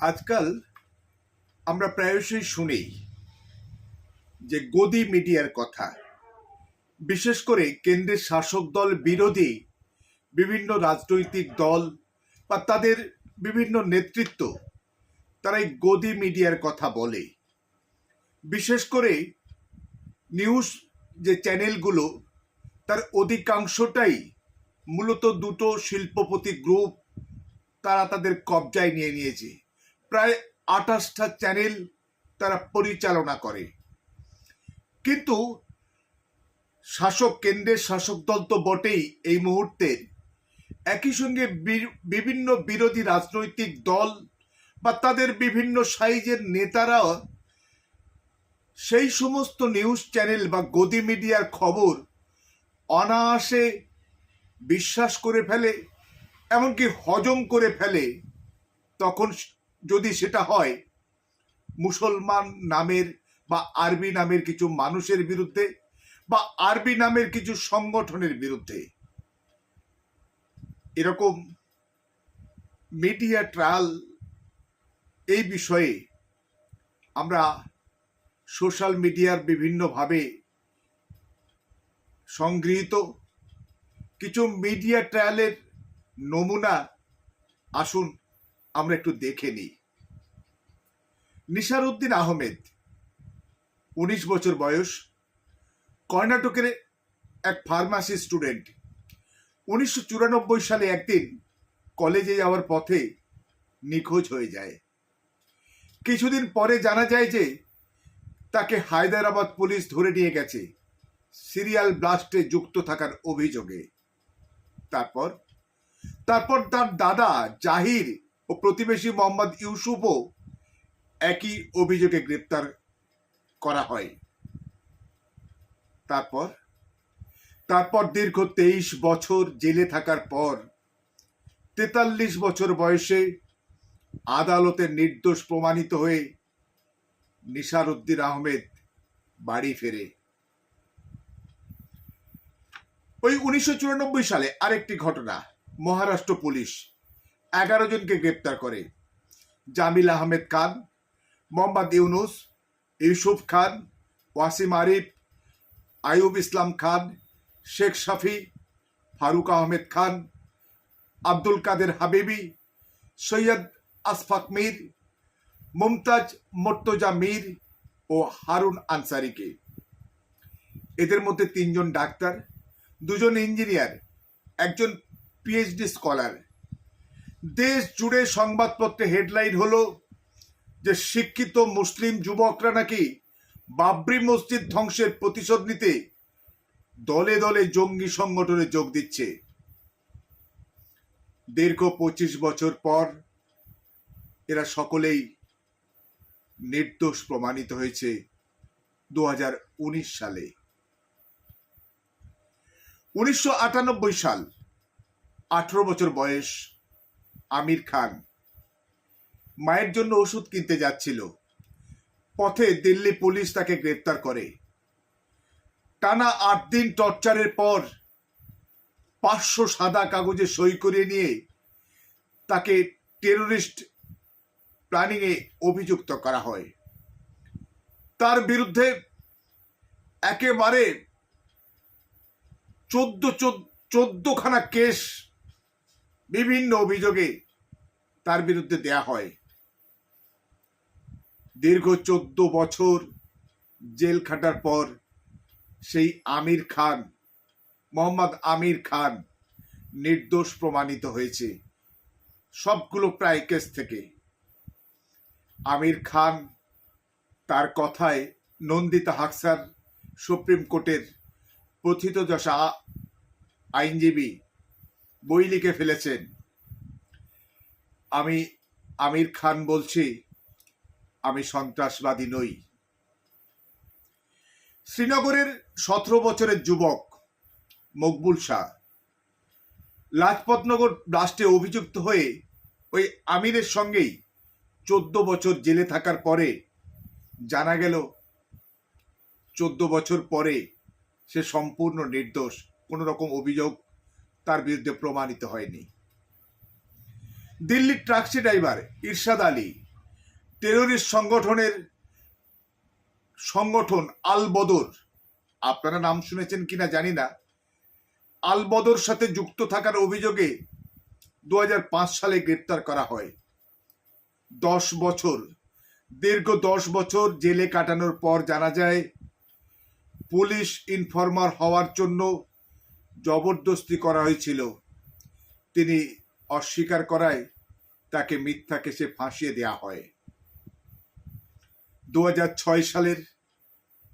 আজকাল আমরা প্রায়শই শুনি যে গদি মিডিয়ার কথা। বিশেষ করে কেন্দ্রের শাসক দল বিরোধী বিভিন্ন রাজনৈতিক দল বা তাদের বিভিন্ন নেতৃত্ব, তারা এই গদি মিডিয়ার কথা বলে। বিশেষ করে নিউজ যে চ্যানেলগুলো, তার অধিকাংশটাই মূলত দুটো শিল্পপতি গ্রুপ, তারা তাদের কবজায় নিয়ে নিয়েছে। প্রায় আঠাশটা চ্যানেল তারা পরিচালনা করে। কিন্তু শাসক কেন্দ্রের শাসক দল তো বটেই এই মুহূর্তে। একই সঙ্গে বিভিন্ন বিরোধী রাজনৈতিক দল বা তাদের বিভিন্ন সাইজের নেতারাও সেই সমস্ত নিউজ চ্যানেল বা গদি মিডিয়ার খবর অনায়াসে বিশ্বাস করে ফেলে, এমনকি হজম করে ফেলে। তখন যদি সেটা হয়, মুসলমান নামের বা আরবি নামের কিছু মানুষের বিরুদ্ধে বা আরবি নামের কিছু সংগঠনের বিরুদ্ধে, এরকম মিডিয়া ট্রায়াল এই বিষয়ে আমরা সোশ্যাল মিডিয়ার বিভিন্নভাবে সংগৃহীত। কিছু মিডিয়া ট্রায়ালের নমুনা আসুন আমরা একটু দেখে নিই। নিসারউদ্দিন আহমেদ, উনিশ বছর বয়স, কর্ণাটকের এক ফার্মাসি স্টুডেন্ট। উনিশশো চুরানব্বই সালে একদিন কলেজে যাওয়ার পথে নিখোঁজ হয়ে যায়। কিছুদিন পরে জানা যায় যে তাকে হায়দ্রাবাদ পুলিশ ধরে নিয়ে গেছে সিরিয়াল ব্লাস্টে যুক্ত থাকার অভিযোগে। তারপর তারপর তার দাদা জাহির ও প্রতিবেশী মোহাম্মদ ইউসুফও একই অভিযোগে গ্রেপ্তার করা হয়। তারপর? তারপর দীর্ঘ তেইশ বছর জেলে থাকার পর তেতাল্লিশ বছর বয়সে আদালতে নির্দোষ প্রমাণিত হয়ে নিসার উদ্দিন আহমেদ বাড়ি ফেরে। ওই উনিশশো চুরানব্বই সালে আরেকটি ঘটনা, মহারাষ্ট্র পুলিশ। এগারো জনকে গ্রেপ্তার করে। জামিল আহমেদ খান, মোহাম্মদ ইউনুস, ইউসুফ খান, ওয়াসিম আরিফ আয়ুব ইসলাম খান, শেখ শাফি, ফারুক আহমেদ খান, আব্দুল কাদের হাবিবি, সৈয়দ আসফাক মীর, মুমতাজ মোর্তজা মীর ও হারুন আনসারিকে। এদের মধ্যে তিনজন ডাক্তার, দুজন ইঞ্জিনিয়ার, একজন পিএইচডি স্কলার। দেশ জুড়ে সংবাদপত্রে হেডলাইন হলো যে শিক্ষিত মুসলিম যুবকরা নাকি বাবরি মসজিদ ধ্বংসের প্রতিশোধ নিতে দলে দলে জঙ্গি সংগঠনে যোগ দিচ্ছে। দীর্ঘ পঁচিশ বছর পর এরা সকলেই নির্দোষ প্রমাণিত হয়েছে দু হাজার উনিশ সালে। উনিশশো আটানব্বই সাল, আঠারো বছর বয়স আমির খান। মায়ের জন্য ওষুধ কিনতে যাচ্ছিল। পথে দিল্লি পুলিশ তাকে গ্রেপ্তার করে। টানা আট দিন টর্চারের পর পাঁচশো সাদা কাগজে সই করিয়ে নিয়ে তাকে টেরোরিস্ট প্ল্যানিংয়ে অভিযুক্ত করা হয়। তার বিরুদ্ধে একেবারে চোদ্দ চোদ্দখানা কেস বিভিন্ন অভিযোগে তার বিরুদ্ধে দেয়া হয়। দীর্ঘ চোদ্দ বছর জেল খাটার পর সেই আমির খান, মোহাম্মদ আমির খান নির্দোষ প্রমাণিত হয়েছে। সবগুলো প্রায় কেস থেকে। আমির খান তার কথায় নন্দিতা হাকসার সুপ্রিম কোর্টের প্রথিতযশা আইনজীবী বই লিখে ফেলেছেন। আমি আমির খান বলছি, আমি সন্ত্রাসবাদী নই। শ্রীনগরের সতেরো বছরের যুবক মকবুল শাহ লাজপতনগর ব্লাস্টে অভিযুক্ত হয়ে ওই আমিরের সঙ্গেই চোদ্দ বছর জেলে থাকার পরে জানা গেল, চোদ্দ বছর পরে সে সম্পূর্ণ নির্দোষ কোনো রকম অভিযোগ তার বিরুদ্ধে প্রমাণিত হয়নি। দিল্লির ট্রাক্সি ড্রাইভার ইরশাদ আলী টেরোরিস্ট সংগঠনের সংগঠন আল বদর, আপনারা নাম শুনেছেন কিনা জানি না, আল বদর সাথে যুক্ত থাকার অভিযোগে দু হাজার পাঁচ সালে গ্রেপ্তার করা হয়। দশ বছর, দীর্ঘ দশ বছর জেলে কাটানোর পর জানা যায়, পুলিশ ইনফরমার হওয়ার জন্য জবরদস্তি করা হয়েছিল। তিনি অস্বীকার করায় তাকে মিথ্যা কেসে ফাঁসিয়ে দেওয়া হয়। দু হাজার ছয় সালের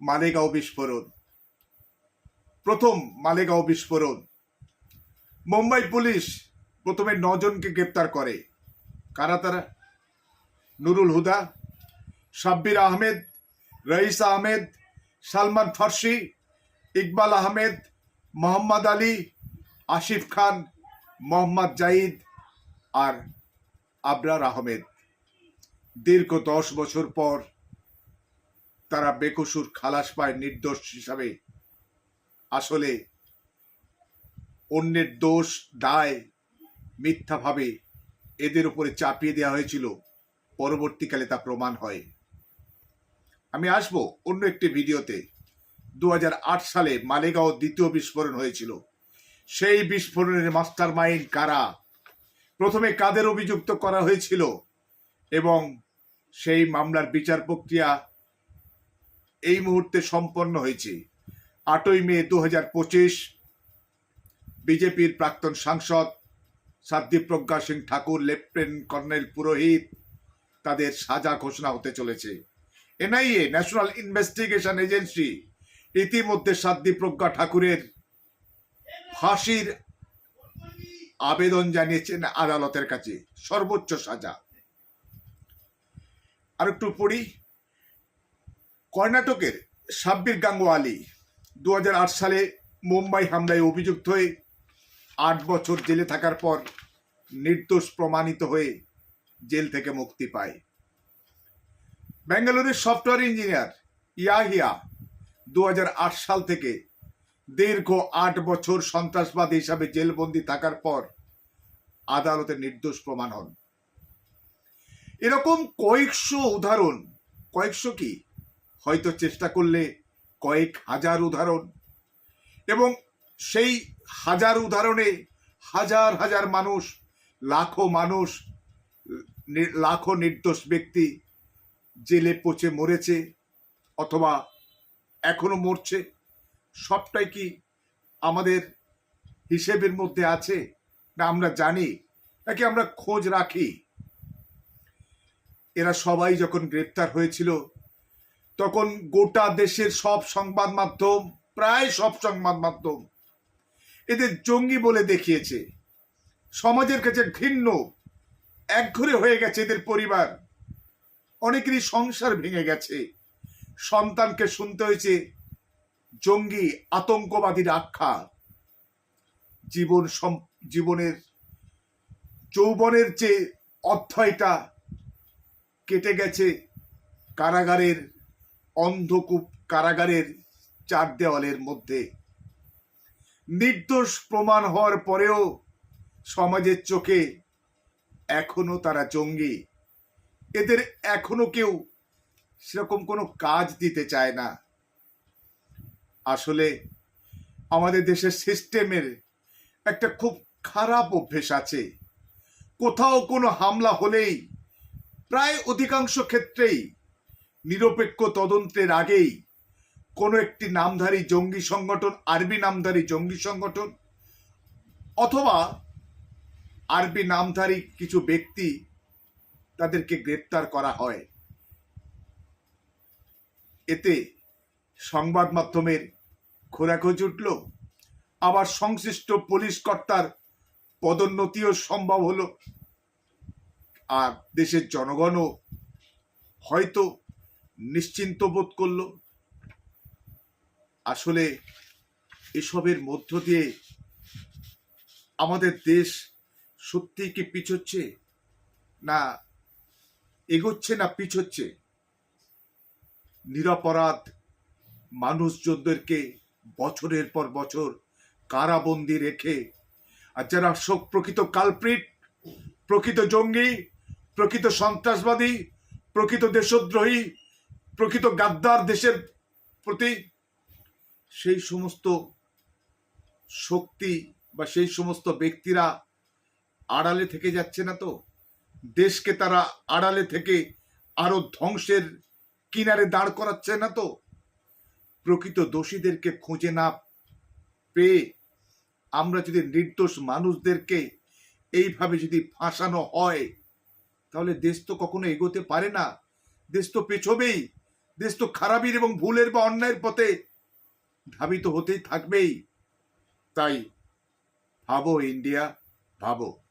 মালেগাঁও বিস্ফোরণ। প্রথম মালেগাঁও বিস্ফোরণ। মুম্বাই পুলিশ প্রথমে নজনকে গ্রেপ্তার করে। কারা তারা? নুরুল হুদা, সাব্বির আহমেদ, রইস আহমেদ, সালমান ফার্সি, ইকবাল আহমেদ মোহাম্মদ আলী আসিফ খান, মোহাম্মদ জাইদ আর আবরার আহমেদ। দীর্ঘ দশ বছর পর তারা বেকসুর খালাস পায় নির্দোষ হিসাবে। আসলে অন্যের দোষ দায় মিথ্যাভাবে এদের উপরে চাপিয়ে দেওয়া হয়েছিল। পরবর্তীকালে তা প্রমাণ হয়। আমি আসব অন্য একটি ভিডিওতে। দু হাজার আট সালে মালেগাঁও দ্বিতীয় বিস্ফোরণ হয়েছিল। সেই বিস্ফোরণের মাস্টার মাইন্ড কারা? প্রথমে কাদের অভিযুক্ত করা হয়েছিল? এবং সেই মামলার বিচার প্রক্রিয়া এই মুহূর্তে সম্পন্ন হয়েছে। আটই মে দু বিজেপির প্রাক্তন সাংসদ সাধ্বী প্রজ্ঞা সিং ঠাকুর, লেফটেন্যান্ট কর্নেল পুরোহিত, তাদের সাজা ঘোষণা হতে চলেছে। এনআইএ, ন্যাশনাল ইনভেস্টিগেশন এজেন্সি ইতিমধ্যে সাধ্বী প্রজ্ঞা ঠাকুরের ফাঁসির আবেদন জানিয়েছেন আদালতের কাছে, সর্বোচ্চ সাজা। আর একটু পড়ি। কর্ণাটকের সাব্বির গাঙ্গুয়ালি দু সালে মুম্বাই হামলায় অভিযুক্ত হয়ে আট বছর জেলে থাকার পর নির্দোষ প্রমাণিত হয়ে জেল থেকে মুক্তি পায়। ব্যাঙ্গালোরের সফটওয়্যার ইঞ্জিনিয়ার ইয়াহিয়া দু হাজার আট সাল থেকে দীর্ঘ আট বছর সন্ত্রাসবাদ হিসাবে জেলবন্দি থাকার পর আদালতে নির্দোষ প্রমাণ হন। এরকম কয়েকশো উদাহরণ, কয়েকশো কি? হয়তো চেষ্টা করলে কয়েক হাজার উদাহরণ এবং সেই হাজার উদাহরণে হাজার হাজার মানুষ, লাখো মানুষ লাখো নির্দোষ ব্যক্তি জেলে পচে মরেছে অথবা এখনও মরছে, সবটাই কি আমাদের হিসেবের মধ্যে আছে না আমরা জানি, নাকি আমরা খোঁজ রাখি? এরা সবাই যখন গ্রেপ্তার হয়েছিল, তখন গোটা দেশের সব সংবাদ মাধ্যম, প্রায় সব সংবাদ মাধ্যম, এদের জঙ্গি বলে দেখিয়েছে। সমাজের কাছে ঘৃণ্য, একঘরে হয়ে গেছে এদের পরিবার। অনেকেরই সংসার ভেঙে গেছে। সন্তানকে শুনতে হয়েছে জঙ্গি আতঙ্কবাদীর আখ্যা। জীবন জীবনের, যৌবনের যে অধ্যায়টা কেটে গেছে, কারাগারের অন্ধকূপ, কারাগারের চার দেওয়ালের মধ্যে। নির্দোষ প্রমাণ হওয়ার পরেও সমাজের চোখে এখনও তারা জঙ্গি। এদের এখনও কেউ সেরকম কোনো কাজ দিতে চায় না। আসলে আমাদের দেশের সিস্টেমের একটা খুব খারাপ অভ্যেস আছে। কোথাও কোনো হামলা হলেই প্রায় অধিকাংশ ক্ষেত্রেই নিরপেক্ষ তদন্তের আগেই কোনো একটি নামধারী জঙ্গি সংগঠন, আরবি নামধারী জঙ্গি সংগঠন অথবা আরবি নামধারী কিছু ব্যক্তি তাদেরকে গ্রেপ্তার করা হয়। এতে সংবাদ মাধ্যমের খোরাখোঁজ উঠল, আবার সংশ্লিষ্ট পুলিশ কর্তার পদোন্নতিও সম্ভব হলো। আর দেশের জনগণও হয়তো নিশ্চিন্ত বোধ করল। আসলে এসবের মধ্য দিয়ে আমাদের দেশ সত্যিই কি পিছোচ্ছে? না, এগোচ্ছে না, পিছোচ্ছে? নিরাপরাধ মানুষজনদেরকে বছরের পর বছর কারাবন্দি রেখে, আর যারা শোক, প্রকৃত কালপ্রিট, প্রকৃত জঙ্গি, প্রকৃত সন্ত্রাসবাদী, প্রকৃত দেশদ্রোহী, প্রকৃত গাদ্দার দেশের প্রতি, সেই সমস্ত শক্তি বা সেই সমস্ত ব্যক্তিরা আড়ালে থেকে যাচ্ছে না তো? দেশকে তারা আড়ালে থেকে আরও ধ্বংসের কিনারে দাঁড় করাচ্ছে না তো? প্রকৃত দোষীদেরকে খুঁজে না পেয়ে আমরা যদি নির্দোষ মানুষদেরকে এইভাবে যদি ফাঁসানো হয়, তাহলে দেশ তো কখনো এগোতে পারে না। দেশ তো পেছবেই। দেশ তো খারাপের এবং ভুলের বা অন্যায়ের পথে ধাবিত হতেই থাকবেই। তাই ভাবো, ইন্ডিয়া, ভাবো।